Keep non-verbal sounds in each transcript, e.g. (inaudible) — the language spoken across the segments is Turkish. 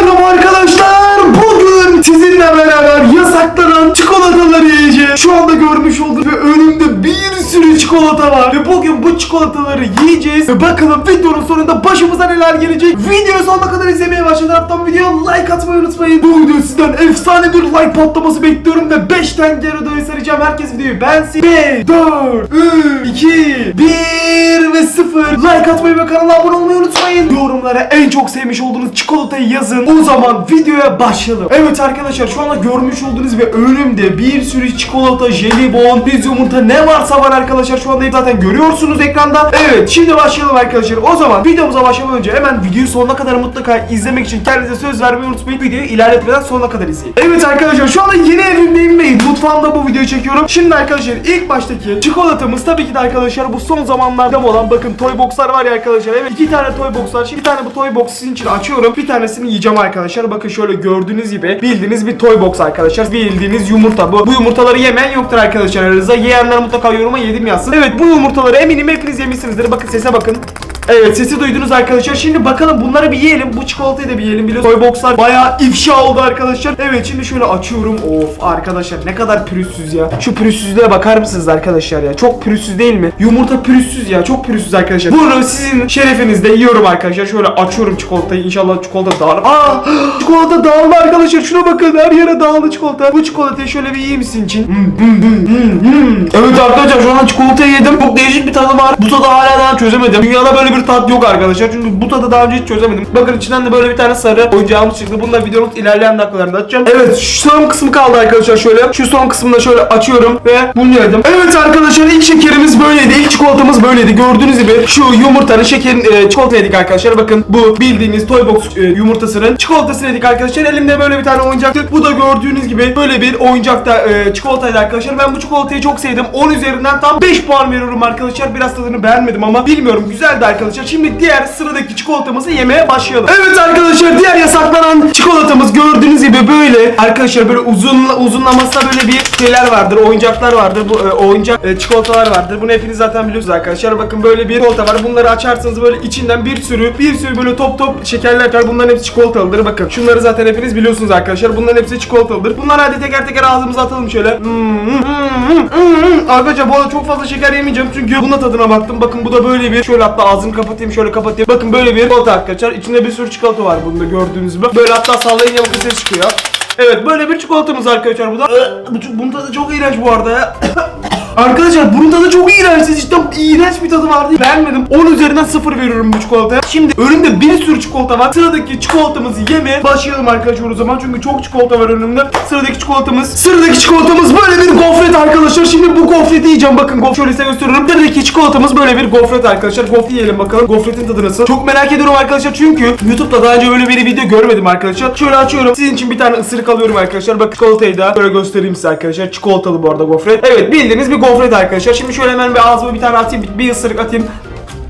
Merhaba arkadaşlar. Bugün sizinle beraber yasaklanan çikolataları yiyeceğiz. Şu anda görmüş olduğunuz ve önümde bir sürü çikolata var. Ve bugün bu çikolataları yiyeceğiz. Ve bakalım videonun sonunda başımıza neler gelecek. Videoyu sonuna kadar izlemeye başlayan taraftan videoya like atmayı unutmayın. Bu video sizden efsane bir like patlaması bekliyorum. Ve 5 tane geri saracağım. Herkes videoyu beğensin. 5, 4, 3, 2, 1 ve 0. Like atmayı ve kanala abone olmayı unutmayın. Yorumlara en çok sevmiş olduğunuz çikolatayı yazın. O zaman videoya başlayalım. Evet arkadaşlar şu anda görmüş olduğunuz ve önümde bir sürü çikolata, jelibon, biz yumurta ne varsa var arkadaşlar. Şu anda zaten görüyorsunuz ekranda. Evet şimdi başlayalım arkadaşlar. O zaman videomuza başlamadan önce hemen videoyu sonuna kadar mutlaka izlemek için kendinize söz vermeyi unutmayın. Videoyu ilerletmeden sonuna kadar izleyin. Evet arkadaşlar şu anda yeni evimdeyim ve mutfağımda bu videoyu çekiyorum. Şimdi arkadaşlar ilk baştaki çikolatamız tabii ki de arkadaşlar bu son zamanlarda olan bakın toy boxlar var ya arkadaşlar. Evet iki tane toy box var. Şimdi bir tane bu toy box sizin için açıyorum. Bir tanesini yiyeceğim arkadaşlar. Bakın şöyle gördüğünüz gibi bildiğiniz bir toy box arkadaşlar. Bildiğiniz yumurta bu. Bu yumurtaları yemeyen yoktur arkadaşlar aranızda. Yiyenler mutlaka yoruma yedim yazsın. Evet bu yumurtaları eminim hepiniz yemişsinizdir. Bakın sese bakın. Evet sesi duydunuz arkadaşlar. Şimdi bakalım bunları bir yiyelim. Bu çikolatayı da bir yiyelim. Biliyorsunuz toy boxlar bayağı ifşa oldu arkadaşlar. Evet şimdi şöyle açıyorum. Of arkadaşlar ne kadar pürüzsüz ya. Şu pürüzsüzlüğe bakar mısınız arkadaşlar ya? Çok pürüzsüz değil mi? Yumurta pürüzsüz ya. Çok pürüzsüz arkadaşlar. Bunu sizin şerefinizde yiyorum arkadaşlar. Şöyle açıyorum çikolatayı. İnşallah çikolata dağılır. Aa! (gasps) Çikolata dağıldı arkadaşlar. Şuna bakın. Her yere dağıldı çikolata. Bu çikolatayı şöyle bir yiyeyim sizin için. Hmm, hmm, hmm. Evet arkadaşlar şu an çikolatayı yedim. Çok değişik bir tadı var. Bu tadı hala daha çözemedim. Dünyada böyle bir tat yok arkadaşlar. Çünkü bu tadı daha önce hiç çözemedim. Bakın içinden de böyle bir tane sarı oyuncağımız çıktı. Bunu da videonun ilerleyen dakikalarında açacağım. Evet şu son kısmı kaldı arkadaşlar şöyle. Şu son kısmını da şöyle açıyorum ve bunu yedim. Evet arkadaşlar ilk şekerimiz böyleydi. İlk çikolatamız böyleydi. Gördüğünüz gibi şu yumurtanın şekerin e, çikolata yedik arkadaşlar. Bakın bu bildiğiniz toy box e, yumurtasının çikolatasını yedik arkadaşlar. Elimde böyle bir tane oyuncaktı. Bu da gördüğünüz gibi böyle bir oyuncakta e, çikolataydı arkadaşlar. Ben bu çikolatayı çok sevdim. 10 üzerinden tam 5 puan veriyorum arkadaşlar. Biraz tadını beğenmedim ama bilmiyorum güzeldi arkadaşlar. Şimdi diğer sıradaki çikolatamızı yemeye başlayalım. Evet arkadaşlar diğer yasaklanan çikolatamız gördüğünüz gibi böyle. Arkadaşlar böyle uzun uzunlamasında böyle bir şeyler vardır. Oyuncaklar vardır. Bu e, oyuncak e, çikolatalar vardır. Bunu hepiniz zaten biliyorsunuz arkadaşlar. Bakın böyle bir çikolata var. Bunları açarsanız böyle içinden bir sürü bir sürü böyle top top şekerler çıkar. Bunların hepsi çikolatalıdır. Bakın şunları zaten hepiniz biliyorsunuz arkadaşlar. Bunların hepsi çikolatalıdır. Bunları hadi teker teker ağzımıza atalım şöyle. Hmm, hmm, hmm, hmm, hmm. Arkadaşlar bu arada çok fazla şeker yemeyeceğim çünkü buna tadına baktım. Bakın bu da böyle bir şöyle hatta ağzımı kapatayım şöyle kapatayım. Bakın böyle bir çikolata arkadaşlar. İçinde bir sürü çikolata var bunda gördüğünüz gibi. Böyle hatta sallayınca bakın ses çıkıyor. Evet böyle bir çikolatamız arkadaşlar bu da. Bunun tadı çok iğrenç bu arada ya. (coughs) Arkadaşlar bunun tadı çok iğrenç. Cidden iğrenç bir tadı vardı. Beğenmedim. 10 üzerinden 0 veriyorum bu çikolataya. Şimdi önümde bir sürü çikolata var. Sıradaki çikolatamızı yemeye başlayalım arkadaşlar o zaman. Çünkü çok çikolata var önümde. Sıradaki çikolatamız. Sıradaki çikolatamız böyle bir gofret arkadaşlar. Şimdi bu gofreti yiyeceğim. Bakın gofret şöyle size gösteriyorum. Sıradaki çikolatamız böyle bir gofret arkadaşlar. Gofret yiyelim bakalım. Gofretin tadı nasıl? Çok merak ediyorum arkadaşlar. Çünkü YouTube'da daha önce öyle bir video görmedim arkadaşlar. Şöyle açıyorum. Sizin için bir tane ısırık alıyorum arkadaşlar. Bakın çikolatayı da böyle göstereyim size arkadaşlar. Çikolatalı bu arada gofret. Evet bildiğiniz bir gofret arkadaşlar. Şimdi şöyle hemen bir ağzıma bir tane atayım. Bir, bir ısırık atayım.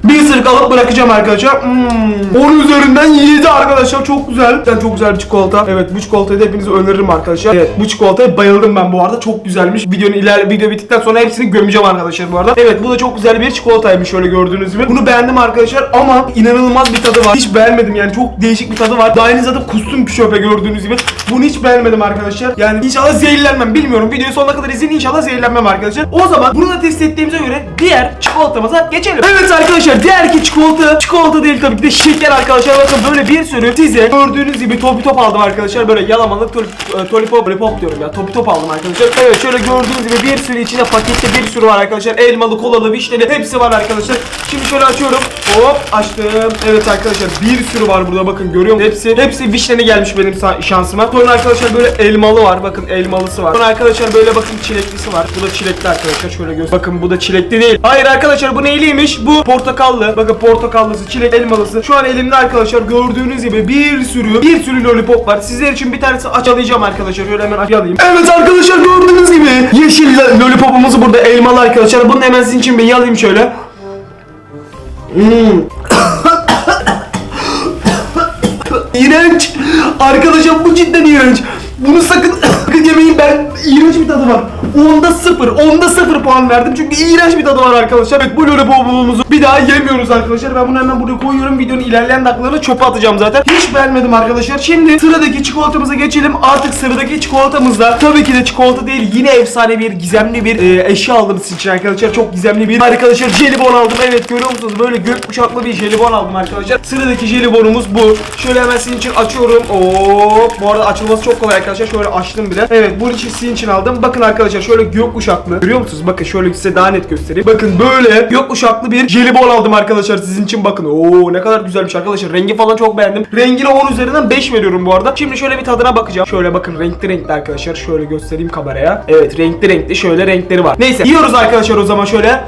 Bir ısırık alıp bırakacağım arkadaşlar. Hmm. 10 üzerinden 7 arkadaşlar. Çok güzel. Yani çok güzel bir çikolata. Evet bu çikolatayı da hepinize öneririm arkadaşlar. Evet bu çikolataya bayıldım ben bu arada. Çok güzelmiş. Videonun iler video bittikten sonra hepsini gömeceğim arkadaşlar bu arada. Evet bu da çok güzel bir çikolataymış şöyle gördüğünüz gibi. Bunu beğendim arkadaşlar ama inanılmaz bir tadı var. Hiç beğenmedim yani çok değişik bir tadı var. Daha henüz zaten kustum pişöpe gördüğünüz gibi. Bunu hiç beğenmedim arkadaşlar. Yani inşallah zehirlenmem. Bilmiyorum. Videoyu sonuna kadar izleyin. İnşallah zehirlenmem arkadaşlar. O zaman bunu da test ettiğimize göre diğer çikolatamıza geçelim. Evet arkadaşlar diğer ki çikolata çikolata değil tabii ki de şeker arkadaşlar. Bakın böyle bir sürü size gördüğünüz gibi topi top aldım arkadaşlar. Böyle yalamalık tol, e, tolipop diyorum ya. Topi top aldım arkadaşlar. Evet şöyle gördüğünüz gibi bir sürü içinde pakette bir sürü var arkadaşlar. Elmalı, kolalı, vişneli hepsi var arkadaşlar. Şimdi şöyle açıyorum. Hop açtım. Evet arkadaşlar bir sürü var burada bakın görüyor? Hepsi hepsi vişneli gelmiş benim şansıma. Sonra arkadaşlar böyle elmalı var. Bakın elmalısı var. Sonra arkadaşlar böyle bakın çileklisi var. Bu da çilekli arkadaşlar. Şöyle göster. Bakın bu da çilekli değil. Hayır arkadaşlar bu neyliymiş? Bu portakallı. Bakın portakallısı, çilek elmalısı. Şu an elimde arkadaşlar gördüğünüz gibi bir sürü bir sürü lollipop var. Sizler için bir tanesi açalayacağım arkadaşlar. Şöyle hemen açalayayım. Evet arkadaşlar gördüğünüz gibi yeşil lollipopumuz burada elmalı arkadaşlar. Bunu hemen sizin için bir yalayayım şöyle. Hmm. (coughs) İğrenç. Arkadaşlar bu cidden iğrenç. Bunu sakın (coughs) yemeyin ben iğrenç bir tadı var. Onda sıfır, onda sıfır puan verdim çünkü iğrenç bir tadı var arkadaşlar. Evet bu lollipopumuzu bir daha yemiyoruz arkadaşlar. Ben bunu hemen buraya koyuyorum. Videonun ilerleyen dakikalarını çöpe atacağım zaten. Hiç beğenmedim arkadaşlar. Şimdi sıradaki çikolatamıza geçelim. Artık sıradaki çikolatamızda tabii ki de çikolata değil yine efsane bir gizemli bir e, eşya aldım sizin için arkadaşlar. Çok gizemli bir arkadaşlar jelibon aldım. Evet görüyor musunuz? Böyle gök uçaklı bir jelibon aldım arkadaşlar. Sıradaki jelibonumuz bu. Şöyle hemen sizin için açıyorum. Oo, bu arada açılması çok kolay arkadaşlar. Şöyle açtım bile. Evet bunun için sizin için aldım. Bakın arkadaşlar şöyle gök uşaklı. Görüyor musunuz? Bakın şöyle size daha net göstereyim. Bakın böyle gök uşaklı bir jelibon aldım arkadaşlar sizin için. Bakın. Oo ne kadar güzelmiş arkadaşlar. Rengi falan çok beğendim. Rengine 10 üzerinden 5 veriyorum bu arada. Şimdi şöyle bir tadına bakacağım. Şöyle bakın renkli renkli arkadaşlar. Şöyle göstereyim kameraya. Evet renkli renkli şöyle renkleri var. Neyse yiyoruz arkadaşlar o zaman şöyle.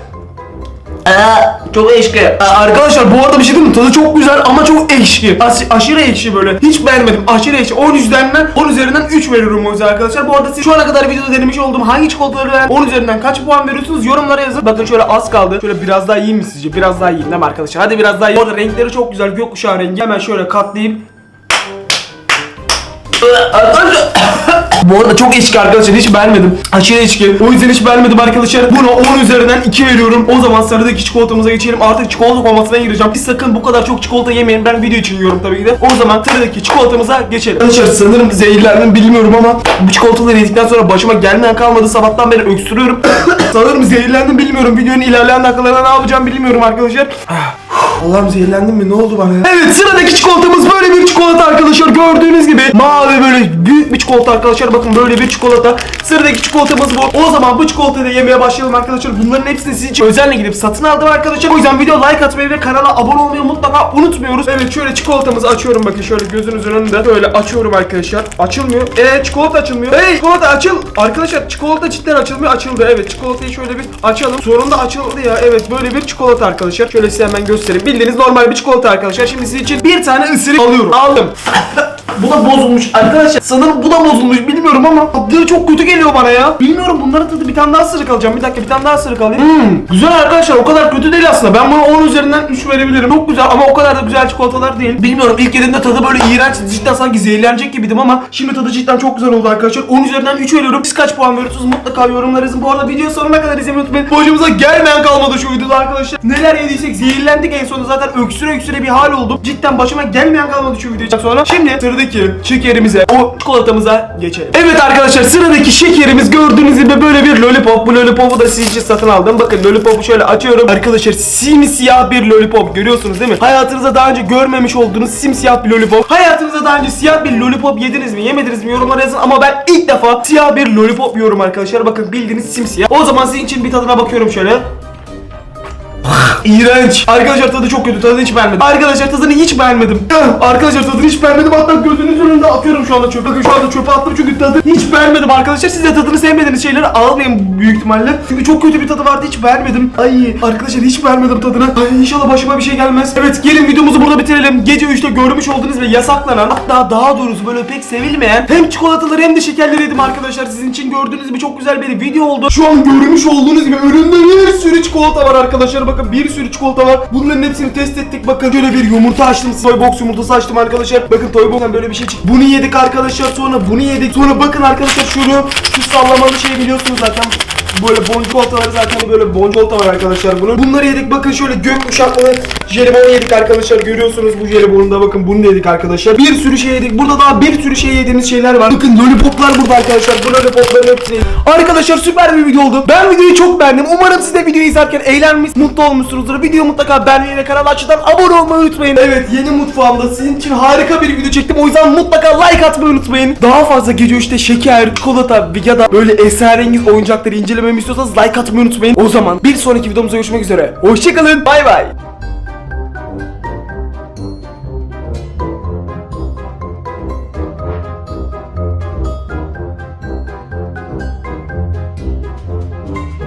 Aa, çok ekşi. Aa, arkadaşlar bu arada bir şey diyeyim mi? Tadı çok güzel ama çok ekşi. As- aşırı ekşi böyle. Hiç beğenmedim. Aşırı ekşi. 10 üzerinden 10 üzerinden 3 veriyorum o yüzden arkadaşlar. Bu arada siz şu ana kadar videoda denemiş olduğum hangi çikolataları veren 10 üzerinden kaç puan veriyorsunuz? Yorumlara yazın. Bakın şöyle az kaldı. Şöyle biraz daha yiyeyim mi sizce? Biraz daha yiyeyim değil mi arkadaşlar? Hadi biraz daha yiyeyim. Bu arada renkleri çok güzel. Gökkuşağı rengi. Hemen şöyle katlayayım. Arkadaşlar Bu arada çok eşki arkadaşlar hiç beğenmedim. Aşırı eşki. O yüzden hiç beğenmedim arkadaşlar. Buna 10 üzerinden 2 veriyorum. O zaman sıradaki çikolatamıza geçelim. Artık çikolata komasına gireceğim. Biz sakın bu kadar çok çikolata yemeyin. Ben video için yiyorum tabii ki de. O zaman sıradaki çikolatamıza geçelim. Arkadaşlar sanırım zehirlendim bilmiyorum ama bu çikolataları yedikten sonra başıma gelmeyen kalmadı. Sabahtan beri öksürüyorum. (coughs) sanırım zehirlendim bilmiyorum. Videonun ilerleyen dakikalarında ne yapacağım bilmiyorum arkadaşlar. Allah'ım zehirlendim mi? Ne oldu bana ya? Evet sıradaki çikolatamız böyle bir çikolata arkadaşlar. Gördüğünüz gibi mavi böyle büyük bir çikolata arkadaşlar. Bakın böyle bir çikolata. Sıradaki çikolatamız bu. O zaman bu çikolatayı da yemeye başlayalım arkadaşlar. Bunların hepsini sizin için özenle gidip satın aldım arkadaşlar. O yüzden video like atmayı ve kanala abone olmayı mutlaka unutmuyoruz. Evet şöyle çikolatamızı açıyorum bakın şöyle gözünüzün önünde. Böyle açıyorum arkadaşlar. Açılmıyor. Evet çikolata açılmıyor. Hey çikolata açıl. Arkadaşlar çikolata cidden açılmıyor. Açıldı. Evet çikolatayı şöyle bir açalım. Sonunda açıldı ya. Evet böyle bir çikolata arkadaşlar. Şöyle size hemen göstereyim. Bildiğiniz normal bir çikolata arkadaşlar. Şimdi sizin için bir tane ısırık alıyorum. Aldım. (laughs) bu da bozulmuş arkadaşlar. Sanırım bu da bozulmuş bilmiyorum ama tadı çok kötü geliyor bana ya. Bilmiyorum bunların tadı bir tane daha ısırık alacağım. Bir dakika bir tane daha ısırık alayım. Hmm, güzel arkadaşlar o kadar kötü değil aslında. Ben buna 10 üzerinden 3 verebilirim. Çok güzel ama o kadar da güzel çikolatalar değil. Bilmiyorum ilk yediğimde tadı böyle iğrenç. Cidden sanki zehirlenecek gibiydim ama şimdi tadı cidden çok güzel oldu arkadaşlar. 10 üzerinden 3 veriyorum. Siz kaç puan veriyorsunuz? Mutlaka yorumlara yazın. Bu arada video sonuna kadar izlemeyi unutmayın. Başımıza gelmeyen kalmadı şu videoda arkadaşlar. Neler yediysek zehirlendik en sonunda zaten öksüre öksüre bir hal oldum. Cidden başıma gelmeyen kalmadı şu videodan sonra. Şimdi sıradaki şekerimize, o çikolatamıza geçelim. Evet arkadaşlar sıradaki şekerimiz gördüğünüz gibi böyle bir lollipop. Bu lollipopu da için satın aldım. Bakın lollipopu şöyle açıyorum. Arkadaşlar simsiyah bir lollipop görüyorsunuz değil mi? Hayatınızda daha önce görmemiş olduğunuz simsiyah bir lollipop. Hayatınızda daha önce siyah bir lollipop yediniz mi, yemediniz mi yorumlara yazın. Ama ben ilk defa siyah bir lollipop yiyorum arkadaşlar. Bakın bildiğiniz simsiyah. O zaman sizin için bir tadına bakıyorum şöyle. İğrenç. Arkadaşlar tadı çok kötü. Tadını hiç beğenmedim. Arkadaşlar tadını hiç beğenmedim. Arkadaşlar tadını hiç beğenmedim. Hatta gözünüzün önünde atıyorum şu anda çöpe. Bakın şu anda çöpe attım çünkü tadı hiç beğenmedim arkadaşlar. Siz de tadını sevmediğiniz şeyleri almayın büyük ihtimalle. Çünkü çok kötü bir tadı vardı. Hiç beğenmedim. Ay arkadaşlar hiç beğenmedim tadını. Ay inşallah başıma bir şey gelmez. Evet gelin videomuzu burada bitirelim. Gece 3'te görmüş olduğunuz ve yasaklanan hatta daha doğrusu böyle pek sevilmeyen hem çikolataları hem de şekerleri yedim arkadaşlar. Sizin için gördüğünüz gibi çok güzel bir video oldu. Şu an görmüş olduğunuz gibi önümde bir sürü çikolata var arkadaşlar. Bakın bir sürü çikolata var. Bunların hepsini test ettik. Bakın şöyle bir yumurta açtım. Toy box yumurtası açtım arkadaşlar. Bakın toy box'tan böyle bir şey çıktı. Bunu yedik arkadaşlar. Sonra bunu yedik. Sonra bakın arkadaşlar şunu şu sallamalı şeyi biliyorsunuz zaten. Böyle boncuk oltaları zaten böyle boncuk olta var arkadaşlar bunun. Bunları yedik bakın şöyle gök uşaklı jelibon yedik arkadaşlar. Görüyorsunuz bu jelibonu da bakın bunu da yedik arkadaşlar. Bir sürü şey yedik. Burada daha bir sürü şey yediğimiz şeyler var. Bakın lollipoplar burada arkadaşlar. Bu lollipopların hepsini. Arkadaşlar süper bir video oldu. Ben videoyu çok beğendim. Umarım siz de videoyu izlerken eğlenmiş, mutlu olmuşsunuzdur. Videoyu mutlaka beğenmeyi ve kanala açıdan abone olmayı unutmayın. Evet yeni mutfağımda sizin için harika bir video çektim. O yüzden mutlaka like atmayı unutmayın. Daha fazla gece 3'te şeker, çikolata ya da böyle esrarengiz oyuncakları incelememi istiyorsanız like atmayı unutmayın. O zaman bir sonraki videomuzda görüşmek üzere. Hoşçakalın. Bay bay.